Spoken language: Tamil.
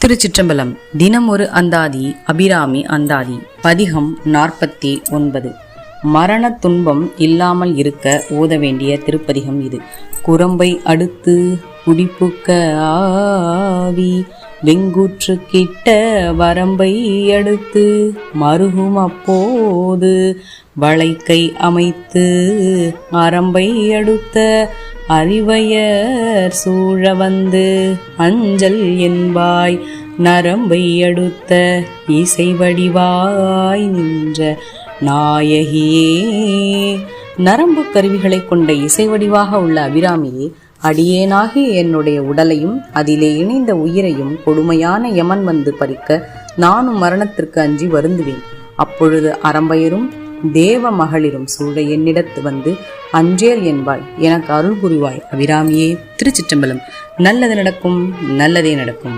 திருச்சிற்றம்பலம். தினம் ஒரு அந்தாதி அபிராமி அந்தாதி. பதிகம் நாற்பத்தி ஒன்பது. மரண துன்பம் இல்லாமல் இருக்க ஓத வேண்டிய திருப்பதிகம் இது. குரம்பை அடுத்து குடிப்புக்க ஆவி வெங்குற்று கிட்ட வரம்பை அடுத்து மருகும் அப்போது வளைக்கை அமைத்து அரம்பை அடுத்த அறிவையர் சூழ வந்து அஞ்சல் என்பாய் நரம்பை அடுத்த இசை வடிவாய் நின்ற நாயகியே. நரம்பு கருவிகளை கொண்ட இசை வடிவாக உள்ள அபிராமியே அடியேனாகி என்னுடைய உடலையும் அதிலே இணைந்த உயிரையும் கொடுமையான யமன் வந்து பறிக்க நானும் மரணத்திற்கு அஞ்சி வருந்துவேன். அப்பொழுது அரம்பையரும் தேவ மகளிரும் சூழ என்னிடத்து வந்து அஞ்சேல் என்பாய் எனக்கு அருள் புரிவாய் அபிராமியே திருச்சிற்றம்பலம் நல்லது நடக்கும் நல்லதே நடக்கும்.